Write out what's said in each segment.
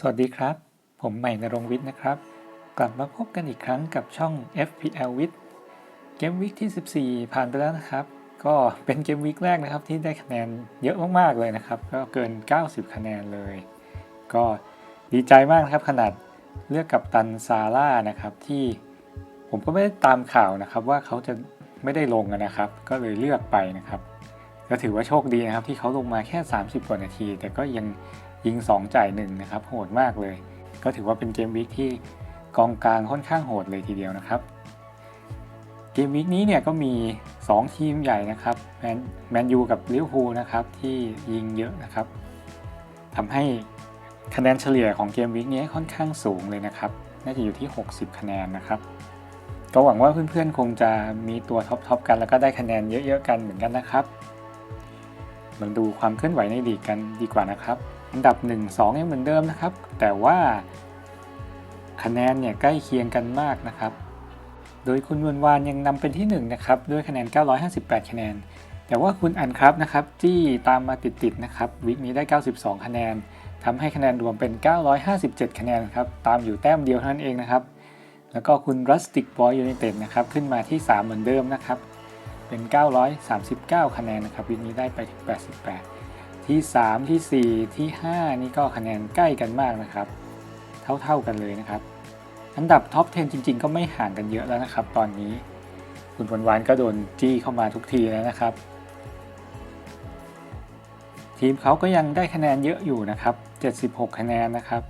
สวัสดีครับ ผมใหม่นรงค์วิทย์นะครับ กลับมาพบกันอีกครั้งกับช่อง FPL วิทย์เกมวิกที่ 14 ผ่านไปแล้วนะครับ ก็เป็นเกมวิกแรกนะครับที่ได้คะแนนเยอะมากๆเลยนะครับ ก็เกิน 90 คะแนนเลย ก็ดีใจมากนะครับขนาดเลือกกับตันซาร่านะครับที่ผมก็ไม่ได้ตามข่าวนะครับว่าเขาจะไม่ได้ลงนะครับ ก็เลยเลือกไปนะครับก็ถือว่าโชคดีนะครับที่เขาลงมาแค่ 30 กว่านาที แต่ก็ยัง ยิง 2 จ่าย1นะครับโหดมากเลย ก็ถือว่าเป็นเกมวิกที่กองกลางค่อนข้างโหดเลยทีเดียวนะครับ เกมวิกนี้เนี่ยก็มี 2 ทีมใหญ่นะครับแมนแมนยูกับลิเวอร์พูลนะครับที่ยิงเยอะนะครับทำให้คะแนนเฉลี่ยของเกมวิกนี้ค่อนข้างสูงเลยนะครับน่าจะอยู่ที่ 60 คะแนนนะครับก็หวังว่าเพื่อนๆ คงจะมีตัวท็อปๆกัน แล้วก็ได้คะแนนเยอะๆกันเหมือนกันนะครับมาดูความเคลื่อนไหวในลีกกันดีกว่านะครับ อันดับ 1 2 ยังเหมือนเดิมนะครับ แต่ว่าคะแนนเนี่ยใกล้เคียงกันมากนะครับ โดยคุณวนวานยังนำเป็นที่ 1 นะครับ ด้วยคะแนน 958 คะแนน แต่ว่าคุณอันครับนะครับจี้ตามมาติดๆนะครับ วิกนี้ได้ 92 คะแนนทำให้คะแนนรวมเป็น 957 คะแนนครับ ตามอยู่แต้มเดียวเท่านั้นเองนะครับ แล้วก็คุณ Rustic Boy United นะครับ ขึ้นมาที่ 3 เหมือนเดิมนะครับ เป็น 939 คะแนนนะครับวิกนี้ได้ไปถึง 88 ที่ 3 ที่ 4 ที่ 5 นี่ก็คะแนนใกล้กันมากนะครับ เท่าๆกันเลยนะครับ อันดับท็อป 10 จริง ๆ ก็ไม่ห่างกันเยอะแล้วนะครับ ตอนนี้ คุณวันวานก็โดนจี้เข้ามาทุกทีแล้วนะครับ ทีมเขาก็ยังได้คะแนนเยอะอยู่นะครับ 76 คะแนนนะครับ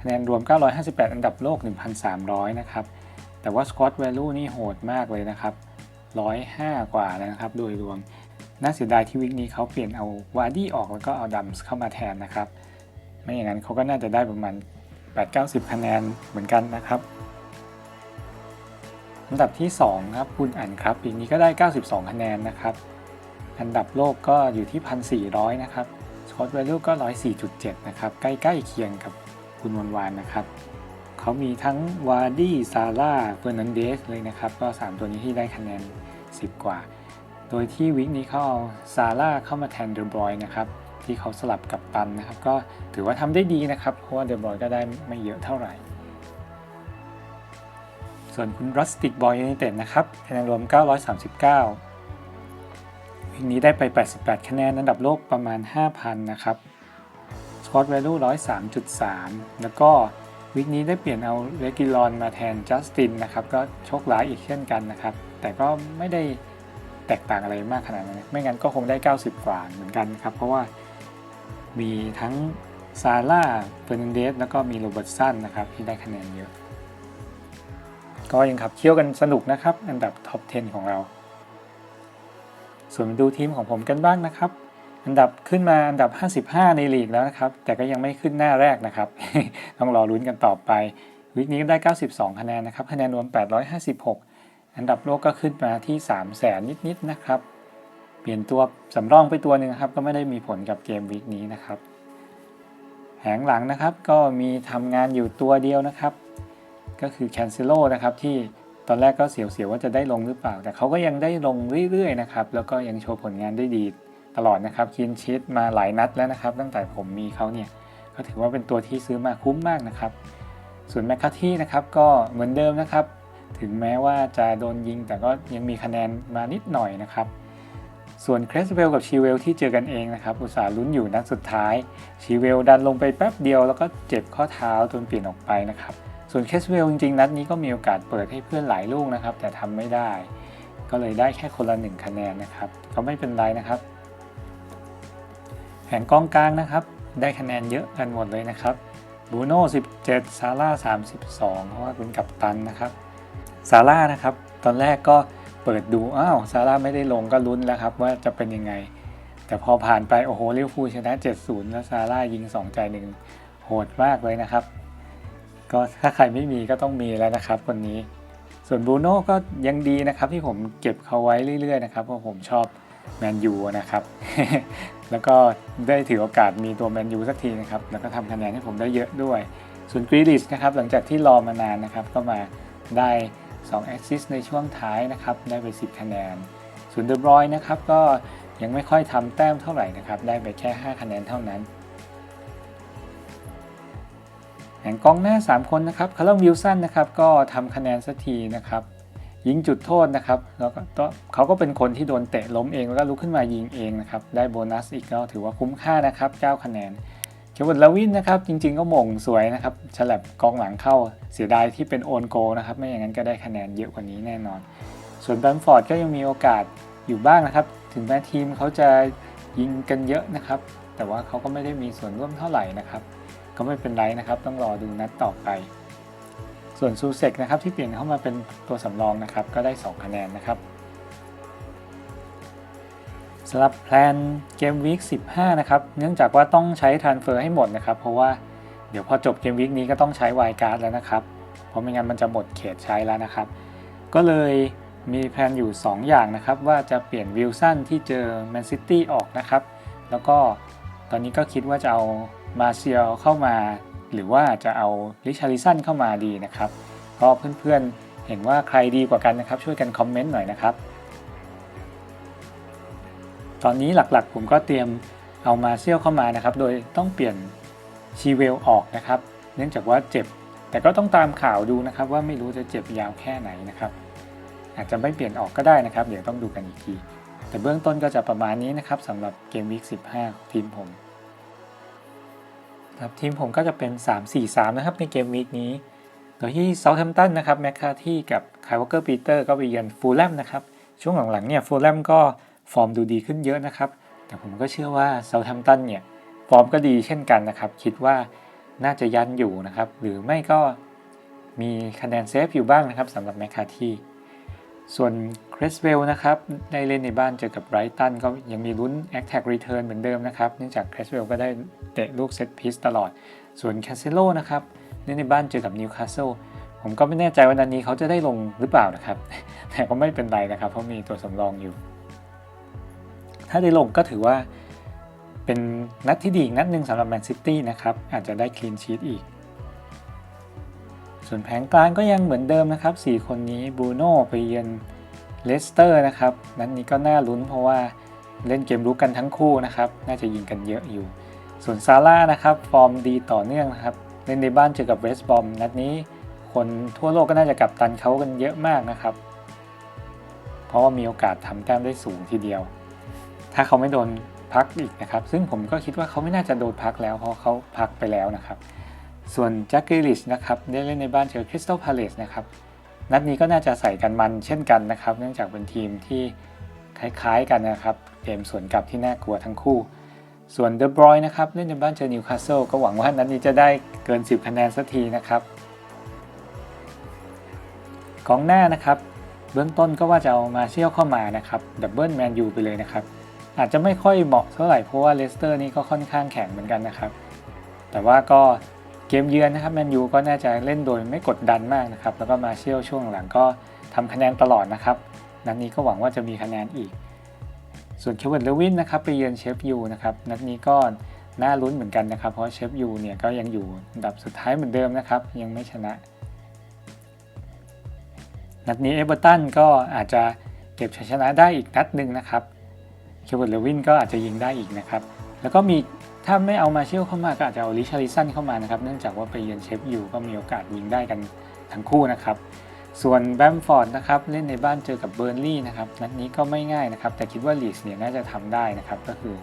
คะแนนรวม 958 อันดับโลก 1,300 นะครับ แต่ว่า Squad Value นี่โหดมากเลยนะครับ 105 กว่าแล้วนะครับ โดยรวม น่าเสียดายที่วิกนี้เขาเปลี่ยนเอาวาร์ดี้ออกแล้วก็เอาดัมส์เข้ามาแทนนะครับ ไม่อย่างนั้นเขาก็น่าจะได้ประมาณ 8-90 คะแนนเหมือนกันนะครับอันดับที่ 2 ครับคุณอันครับปีนี้ก็ได้ 92 คะแนนนะครับ อันดับโลกก็อยู่ที่ 1,400 นะครับสกอตแวลูก็ 104.7 นะครับ ใกล้ๆเคียงกับคุณวันวานนะครับ เขามีทั้งวาร์ดี้ซาร่าเฟอร์นันเดสเลยนะครับ ก็ 3 ตัวนี้ที่ได้คะแนน 10 กว่า โดยที่วิกนี้เขาเอาซาร่าเข้ามาแทนเดอบรอยนะครับที่เขาสลับกับตันนะครับ ก็ถือว่าทำได้ดีนะครับ เพราะว่าเดอบรอยก็ได้ไม่เยอะเท่าไหร่ ส่วนคุณรัสติกบอยยูไนเต็ดนะครับคะแนนรวม 939 วิกนี้ได้ไป 88 คะแนนอันดับโลกประมาณ 5,000 นะครับส q อต Value 103.3 แล้วก็วิกนี้ได้เปลี่ยนเอาเรกิลอนมาแทนจัสตินนะครับ ก็โชคร้ายอีกเช่นกันนะครับ แต่ก็ไม่ได้ แตกต่างอะไรมากขนาดนั้นไม่งั้นก็คงได้ 90 กว่าเหมือนกันครับ เพราะว่ามีทั้งซาร่าเฟอร์นันเดสแล้วก็มีโรเบิร์ตสันนะครับที่ได้คะแนนเยอะ ก็ยังขับเคี่ยวกันสนุกนะครับ อันดับท็อป 10 ของเรา ส่วนมาดูทีมของผมกันบ้างนะครับ อันดับขึ้นมาอันดับ 55 ในลีกแล้วนะครับ แต่ก็ยังไม่ขึ้นหน้าแรกนะครับ ต้องรอลุ้นกันต่อไป วิกนี้ได้ 92 คะแนนนะครับ คะแนนรวม 856 อันดับโลกก็ขึ้นมาที่ 3 0 0แสนนิดๆนะครับ เปลี่ยนตัวสำรองไปตัวหนึ่งครับ ก็ไม่ได้มีผลกับเกมวิกนี้นะครับแหงหลังนะครับก็มีทำงานอยู่ตัวเดียวนะครับ ก็คือ Cancelo นะครับที่ตอนแรกก็เสียวๆว่าจะได้ลงหรือเปล่า แต่เขาก็ยังได้ลงเรื่อยๆนะครับแล้วก็ยังโชว์ผลงานได้ดีตลอดนะครับคินชิดมาหลายนัดแล้วนะครับ ตั้งแต่ผมมีเขาเนี่ยก็ถือว่าเป็นตัวที่ซื้อมาคุ้มมากนะครับ ส่วนแมคคาที่นะครับก็เหมือนเดิมนะครับ ถึงแม้ว่าจะโดนยิงแต่ก็ยังมีคะแนนมานิดหน่อยนะครับ ส่วนเครสเวลกับชีเวลที่เจอกันเองนะครับ อุตส่าห์ลุ้นอยู่นัดสุดท้าย ชีเวลดันลงไปแป๊บเดียวแล้วก็เจ็บข้อเท้าจนเปลี่ยนออกไปนะครับ ส่วนเคสเวลจริงๆ นัดนี้ก็มีโอกาสเปิดให้เพื่อนหลายลูกนะครับ แต่ทำไม่ได้ ก็เลยได้แค่คนละหนึ่งคะแนนนะครับ ก็ไม่เป็นไรนะครับแผงกองกลางนะครับ ได้คะแนนเยอะกันหมดเลยนะครับบูโน่17 ซาร่า32 เพราะว่าเป็นกัปตันนะครับ ซาร่านะครับ ตอนแรกก็เปิดดู อ้าวซาร่าไม่ได้ลงก็ลุ้นแล้วครับ ว่าจะเป็นยังไง แต่พอผ่านไป โอ้โหลิเวอร์พูลชนะ 7-0 แล้วซาร่ายิง 2 ใจหนึ่งโหดมากเลยนะครับ ก็ถ้าใครไม่มีก็ต้องมีแล้วนะครับคนนี้ ส่วนบรูโน่ก็ยังดีนะครับที่ผมเก็บเขาไว้เรื่อยๆนะครับเพราะผมชอบแมนยูนะครับ แล้วก็ได้ถือโอกาสมีตัวแมนยูสักทีนะครับ แล้วก็ทำคะแนนให้ผมได้เยอะด้วย ส่วนกรีลิชนะครับ หลังจากที่รอมานานนะครับ ก็มาได้ 2 แอสซิสในช่วงท้ายนะครับได้ไป 10 คะแนน ส่วนเดบรอยนะครับก็ยังไม่ค่อยทำแต้มเท่าไหร่นะครับได้ไปแค่ 5 คะแนนเท่านั้นอย่างกองหน้า 3 คนนะครับคาร์ลวิลสันนะครับก็ทำคะแนนสักทีนะครับยิงจุดโทษนะครับแล้วก็เขาก็เป็นคนที่โดนเตะล้มเองแล้วก็ลุกขึ้นมายิงเองนะครับได้โบนัสอีกก็ถือว่าคุ้มค่านะครับ 9 คะแนน เควินลาวินนะครับ จริง ๆ ก็มงสวยนะครับฉลับกองหลังเข้าเสียดายที่เป็นโอนโกนะครับ ไม่อย่างนั้นก็ได้คะแนนเยอะกว่านี้แน่นอน ส่วนแบมฟอร์ดก็ยังมีโอกาสอยู่บ้างนะครับ ถึงแม้ทีมเขาจะยิงกันเยอะนะครับ แต่ว่าเขาก็ไม่ได้มีส่วนร่วมเท่าไหร่นะครับ ก็ไม่เป็นไรนะครับ ต้องรอดูนัดต่อไป ส่วนซูเซกนะครับที่เปลี่ยนเข้ามาเป็นตัวสำรองนะครับ ก็ได้ 2 คะแนนนะครับ สำหรับแพลนเกมวีค15 นะครับ เนื่องจากว่าต้องใช้ทรานเฟอร์ให้หมดนะครับ เพราะว่าเดี๋ยวพอจบเกมวีคนี้ก็ต้องใช้ไวการ์ดแล้วนะครับ เพราะไม่งั้นมันจะหมดเขตใช้แล้วนะครับ ก็เลยมีแผนอยู่ 2 อย่างนะครับ ว่าจะเปลี่ยนวิลสันที่เจอแมนซิตี้ออกนะครับ แล้วก็ตอนนี้ก็คิดว่าจะเอามาเซียลเข้ามา หรือว่าจะเอาลิชาริสันเข้ามาดีนะครับ ก็เพื่อนๆเห็นว่าใครดีกว่ากันนะครับ ช่วยกันคอมเมนต์หน่อยนะครับ ตอนนี้หลักๆ ผมก็เตรียมเอามาเซียลเข้ามานะครับ โดยต้องเปลี่ยนชีเวลออกนะครับ เนื่องจากว่าเจ็บ แต่ก็ต้องตามข่าวดูนะครับ ว่าไม่รู้จะเจ็บยาวแค่ไหนนะครับ อาจจะไม่เปลี่ยนออกก็ได้นะครับ เดี๋ยวต้องดูกันอีกที แต่เบื้องต้นก็จะประมาณนี้นะครับสำหรับเกมวีค15 ทีมผมครับทีมผมก็จะเป็น 3-4-3 นะครับในเกมวีคนี้ โดยที่เซาท์แฮมป์ตันนะครับแมคคาที่กับคายวอเกอร์ปีเตอร์ก็ไปเยือนฟูลแลมนะครับ ช่วงหลังๆเนี่ยฟูลแลมก็ ฟอร์มดูดีขึ้นเยอะนะครับ แต่ผมก็เชื่อว่าเซาท์แฮมตันเนี่ยฟอร์มก็ดีเช่นกันนะครับ คิดว่าน่าจะยันอยู่นะครับ หรือไม่ก็มีคะแนนเซฟอยู่บ้างนะครับสำหรับแมคคาที่ส่วนคริสเวลนะครับได้เล่นในบ้านเจอกับไบรตันก็ยังมีลุ้น a อ t a c k Return เหมือนเดิมนะครับ เนื่องจากคริสเวลก็ได้เตะลูกเซตพีซตลอด ส่วนแคสเซโลนะครับเล่นในบ้านเจอกับนิวคาสเซิลผมก็ไม่แน่ใจว่านันนี้เขาจะได้ลงหรือเปล่านะครับ แต่ก็ไม่เป็นไรนะครับ เพราะมีตัวสำรองอยู่ ถ้าได้ลงก็ถือว่าเป็นนัดที่ดีอีกนัดหนึ่งสำหรับแมนซิตี้นะครับ อาจจะได้คลีนชีตอีก ส่วนแผงกลางก็ยังเหมือนเดิมนะครับ 4 คนนี้บูโน่ไปเยือนเลสเตอร์นะครับ นั้นนี้ก็น่าลุ้นเพราะว่าเล่นเกมรุกกันทั้งคู่นะครับ น่าจะยิงกันเยอะอยู่ ส่วนซาร่านะครับ ฟอร์มดีต่อเนื่องนะครับ เล่นในบ้านเจอกับเวสต์บอมนัดนี้คนทั่วโลกก็น่าจะกลับตันเขากันเยอะมากนะครับ เพราะว่ามีโอกาสทำแต้มได้สูงทีเดียว ถ้าเขาไม่โดนพักอีกนะครับ ซึ่งผมก็คิดว่าเขาไม่น่าจะโดนพักแล้วเพราะเขาพักไปแล้วนะครับ ส่วนแจ็คกิลิชนะครับได้เล่นในบ้านเจอคริสตัลพาเลสนะครับนัดนี้ก็น่าจะใส่กันมันเช่นกันนะครับ เนื่องจากเป็นทีมที่คล้ายๆกันนะครับเกมสวนกลับที่น่ากลัวทั้งคู่ ส่วนเดอะบรอยนะครับเล่นในบ้านเจอนิวคาสเซิลก็หวังว่านัดนี้จะได้เกิน 10 คะแนนสักทีนะครับกองหน้านะครับ เบื้องต้นก็ว่าจะเอามาเชี่ยวเข้ามานะครับดับเบิลแมนยูไปเลยนะครับ อาจจะไม่ค่อยเหมาะเท่าไหร่เพราะว่าเลสเตอร์นี่ก็ค่อนข้างแข็งเหมือนกันนะครับ แต่ว่าก็เกมเยือนนะครับแมนยูก็น่าจะเล่นโดยไม่กดดันมากนะครับ แล้วก็มาเชี่ยวช่วงหลังก็ทำคะแนนตลอดนะครับ นัดนี้ก็หวังว่าจะมีคะแนนอีก ส่วนเควินเลวินนะครับไปเยือนเชฟยูนะครับนัดนี้ก็น่าลุ้นเหมือนกันนะครับ เพราะเชฟยูเนี่ยก็ยังอยู่อันดับสุดท้ายเหมือนเดิมนะครับ ยังไม่ชนะ นัดนี้เอเวอร์ตันก็อาจจะเก็บชัยชนะได้อีกนัดหนึ่งนะครับ เควินเลวินก็อาจจะยิงได้อีกนะครับ แล้วก็มีถ้าไม่เอามาเชี่ยวเข้ามาก็อาจจะเอาลิชาริสันเข้ามานะครับ เนื่องจากว่าไปเยือนเชฟอยู่ก็มีโอกาสยิงได้กันทั้งคู่นะครับ ส่วนแบมฟอร์ดนะครับเล่นในบ้านเจอกับเบอร์ลี่นะครับนัดนี้ก็ไม่ง่ายนะครับ แต่คิดว่าลีสเนี่ยน่าจะทำได้นะครับ ก็คือ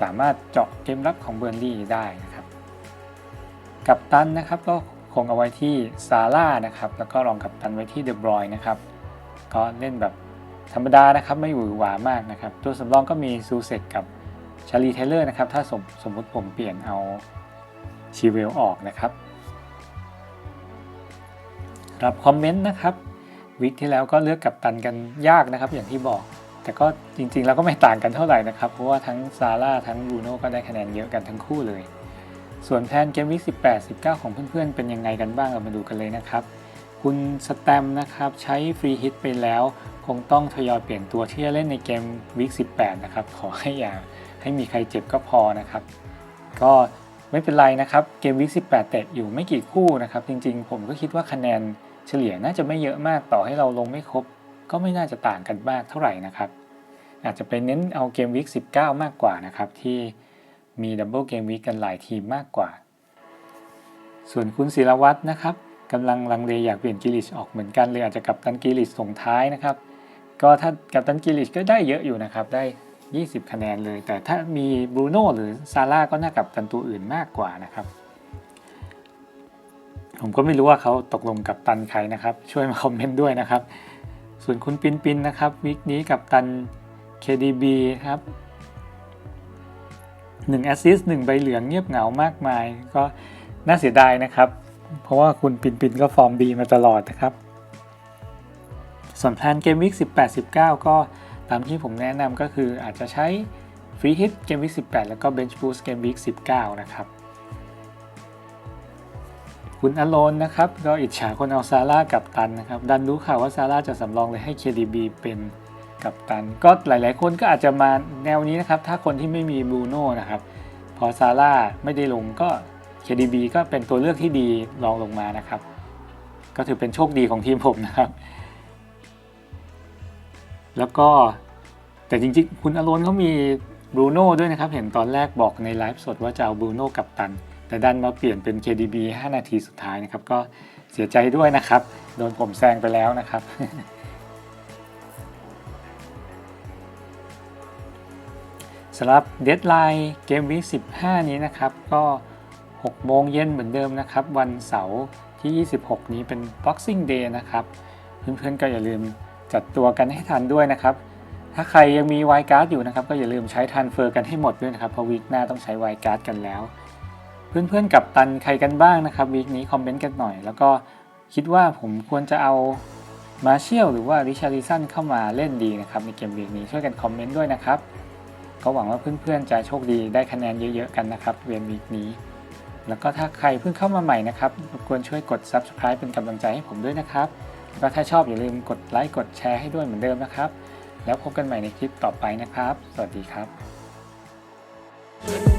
สามารถเจาะเกมรับของเบอร์ลี่ได้นะครับ กับตันนะครับก็คงเอาไว้ที่ซาร่านะครับแล้วก็รองกับตันไว้ที่เดบรอยนะครับก็เล่นแบบ ธรรมดานะครับไม่หวือหวามากนะครับ ตัวสำรองก็มีซูเซกกับชาลีเทเลอร์นะครับ ถ้าสมสมมติผมเปลี่ยนเอาชีเวลออกนะครับรับคอมเมนต์นะครับ วิกที่แล้วก็เลือกกับตันกันยากนะครับ อย่างที่บอก แต่ก็จริงๆ แล้วก็ไม่ต่างกันเท่าไหร่นะครับ เพราะว่าทั้งซาร่าทั้งบรูโน่ก็ได้คะแนนเยอะกันทั้งคู่เลย ส่วนแพนเกมวิก18 19 ของเพื่อนๆ เป็นยังไงกันบ้างเรามาดูกันเลยนะครับ คุณสแตมนะครับใช้ฟรีฮิตไปแล้ว คงต้องทยอยเปลี่ยนตัวที่จะเล่นในเกมวิก18 นะครับ ขอให้อย่าให้มีใครเจ็บก็พอนะครับ ก็ไม่เป็นไรนะครับ เกมวิก18 เตะอยู่ไม่กี่คู่นะครับ จริงๆ ผมก็คิดว่าคะแนนเฉลี่ยน่าจะไม่เยอะมากต่อให้เราลงไม่ครบ ก็ไม่น่าจะต่างกันมากเท่าไหร่นะครับ อาจจะไปเน้นเอาเกมวิก19 มากกว่านะครับที่มีดับเบิลเกมวิกกันหลายทีมมากกว่า ส่วนคุณศิรวัตรนะครับ กำลังลังเลอยากเปลี่ยนกิลิชออกเหมือนกันเลยอาจจะกับตันกิลิชส่งท้ายนะครับ ก็ถ้ากับตันกิลิชก็ได้เยอะอยู่นะครับได้ 20 คะแนนเลย แต่ถ้ามีบรูโน่หรือซาร่าก็น่ากับตันตัวอื่นมากกว่านะครับผมก็ไม่รู้ว่าเขาตกลงกับตันใครนะครับ ช่วยมาคอมเมนต์ด้วยนะครับ ส่วนคุณปินปินนะครับวิกนี้กับตัน KDB ครับ1แอสซิสต์1ใบเหลืองเงียบเหงามากมาย ก็น่าเสียดายนะครับ เพราะว่าคุณปินปินก็ฟอร์มดีมาตลอดนะครับ ส่วนแพลนเกมวิก18 19 ก็ตามที่ผมแนะนำก็คืออาจจะใช้ฟรีฮิตเกมวิก18 แล้วก็เบนช์บูสเกมวิก19 นะครับ คุณอโลนนะครับ ก็อิจฉาคนเอาซาร่ากับตันนะครับ ดันรู้ข่าวว่าซาร่าจะสำรองเลยให้ KDB เป็นกับตัน ก็หลายๆ คนก็อาจจะมาแนวนี้นะครับ ถ้าคนที่ไม่มีบรูโน่นะครับ พอซาร่าไม่ได้ลงก็ KDB ก็เป็นตัวเลือกที่ดีรองลงมานะครับ ก็ถือเป็นโชคดีของทีมผมนะครับ แล้วก็แต่จริงๆ คุณอโลนเขามีบรูโน่ด้วยนะครับ เห็นตอนแรกบอกในไลฟ์สดว่าจะเอาบรูโน่กับตัน แต่ดันมาเปลี่ยนเป็น KDB 5 นาทีสุดท้ายนะครับ ก็เสียใจด้วยนะครับ โดนผมแซงไปแล้วนะครับสำหรับเด d ไลน์เกมวี15 นี้นะครับ ก็ 6 โมงเย็นเหมือนเดิมนะครับ วันเสาร์ที่ 26 นี้เป็น Boxing Day นะครับ เพื่อนๆก็อย่าลืมจัดตัวกันให้ทันด้วยนะครับ ถ้าใครยังมีไวการ์ดอยู่นะครับ ก็อย่าลืมใช้ทันเฟอร์กันให้หมดด้วยนะครับเพราะวีคหน้าต้องใช้ไวการ์ดกันแล้ว เพื่อนๆกับตันใครกันบ้างนะครับวีคนี้คอมเมนต์กันหน่อย แล้วก็คิดว่าผมควรจะเอามาเชียลหรือว่าริชาริสันเข้ามาเล่นดีนะครับในเกมวีคนี้ช่วยกันคอมเมนต์ด้วยนะครับก็หวังว่าเพื่อนๆจะโชคดีได้คะแนนเยอะๆกันนะครับเวียนวีคนี้ แล้วก็ถ้าใครเพิ่งเข้ามาใหม่นะครับรบกวนช่วยกด subscribe เป็นกำลังใจให้ผมด้วยนะครับแล้วก็ถ้าชอบอย่าลืมกดไลค์กดแชร์ให้ด้วยเหมือนเดิมนะครับ แล้วพบกันใหม่ในคลิปต่อไปนะครับ สวัสดีครับ